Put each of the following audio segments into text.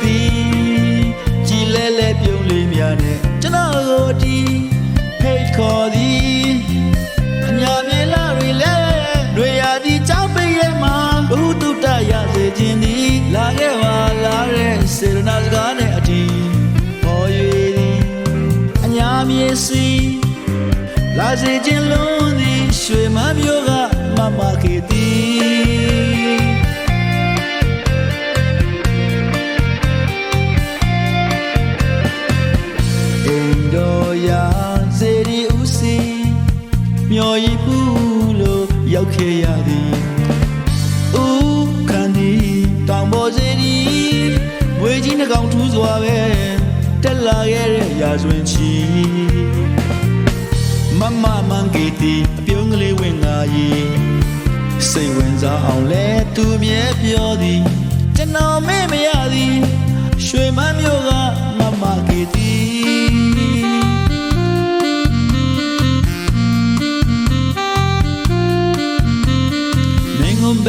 သည်ကြည်လဲလဲပြုံးလေးများနဲ့ကျွန်တော်ကိုဒီဖိတ်ခေါ်သည်အညာမြေလာရီလဲတွေရသည်ကြောင့်ပြည့်မှာဘုသူတရစေခြင်းသည်လာခဲ့ပါလာတဲ့စေရနာစကားနဲ့အတီးဟော၍သည်အညာမြေစီလာစေခြင်းလုံးသည်ရွှေမမျိုးကမမခေတီး မျော်ရည်ပူလို့ရောက်ခဲ့ရသည်ဦးခန္ဒီတောင်ပေါ်စေရီဝေကြီးနှကောင်ထူးစွာပဲတက်လာခဲ့တဲ့ရာဇဝင်ချီမမမန်ဂီတီအပြုံးကလေးဝင်လာရီစိတ်ဝင်စားအောင်လဲသူမြဲပြောသည်ကျွန်တော်မေ့မရသည်ရွှေမန်းမျိုးက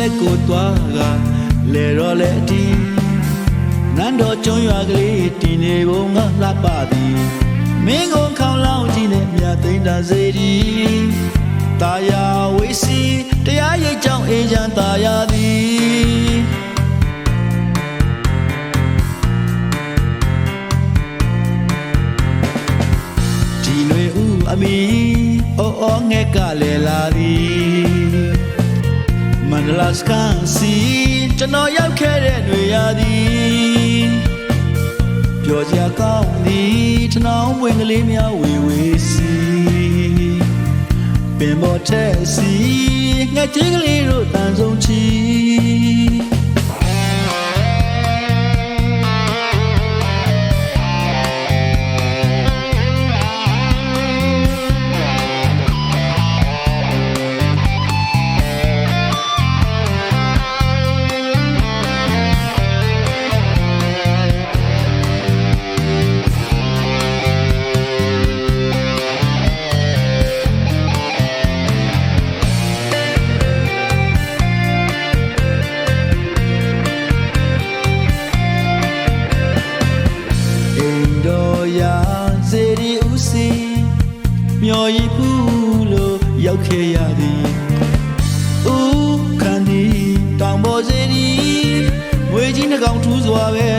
က်ကိုတွားကလေတော့လေအတီနန်းတော်ကျွန်းရွာကလေးတည်နေပုံကလှပသည်မင်းငုံခေါင်လောင်းကြီးနဲ့မြတ်သိမ့်တာစေဒီတာယာဝေစီတရားရိပ်ကြောင့်အေးချမ်းတာယာသည်ဒီလွေဦးအမီအော်အော်ငဲ့ကလည်းလာသည် မန္တလာစကန်စီကျွန်တော်ရောက်ခဲ့တဲ့ຫນွေရာသည်ပျော်စရာကောင်းသည်ကျွန်တော်ဝင်ကလေးများဝေဝေစီပင်ပေါ်ထက်စီငှက်ကြီးကလေးတို့တန်ဆုံး ခဲ့ရသည်ဦးခန္ဒီတောင်ပေါ်စေရီဝေကြီးနှကောင်ထူးစွာပဲ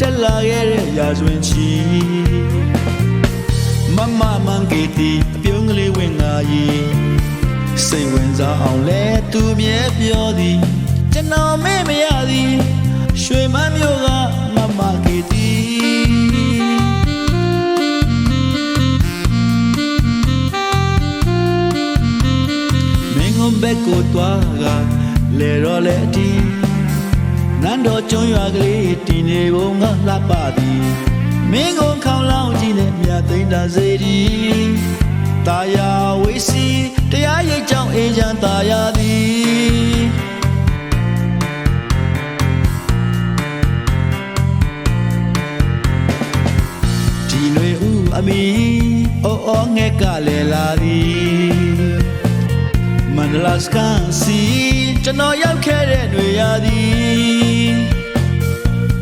တက်လာခဲ့တဲ့ရာဇဝင်ချီမမမန်ဂီတီအပြုံးကလေးဝင်လာရီစိတ်ဝင်စားအောင်လဲသူမြဲပြောသည်ကျွန်တော်မေ့မရသ ဘက်ကိုတွားကလေတော့လေအတီနန်းတော်ကျွန်းရွာကလေးတည်နေပုံကလှပသည်မင်းငုံခေါင်လောင်းကြီးနဲ့မြတ်သိမ့်တာစေဒီတာယာဝေစီတရားရိပ်ကြောင့်အေးချမ်းတာယာသည်ဒီလွေဦးအမီအော်အော်ငဲ့ကလည်းလာသည် မန္တလာစကန်စီကျွန်တော်ရောက်ခဲ့တဲ့ຫນွေရာသည်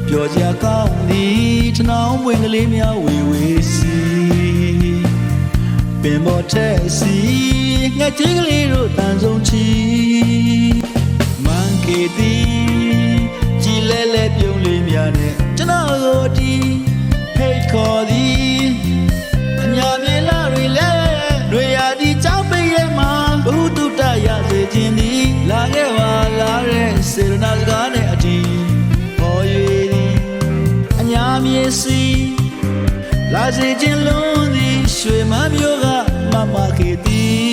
ပျော်စရာကောင်းသည်ကျွန်တော်ဝင်ကလေးများဝေဝေစီပင်ပေါ်ထက်စီငှက်ကြီးကလေးတို့တန်ဆုံးချီမန်ကေတီကြည်လဲလဲပြုံးလေးများနဲ့ကျွန်တော်ကိုဒီဖိတ်ခေါ်သည် ခြင်းသည်လာခဲ့ပါလာတဲ့စေရနာစကားနဲ့အတီခေါ်၍သည်အညာမြေစီလာစေခြင်းလုံးသည်ရွှေမမျိုးကမမခေသည်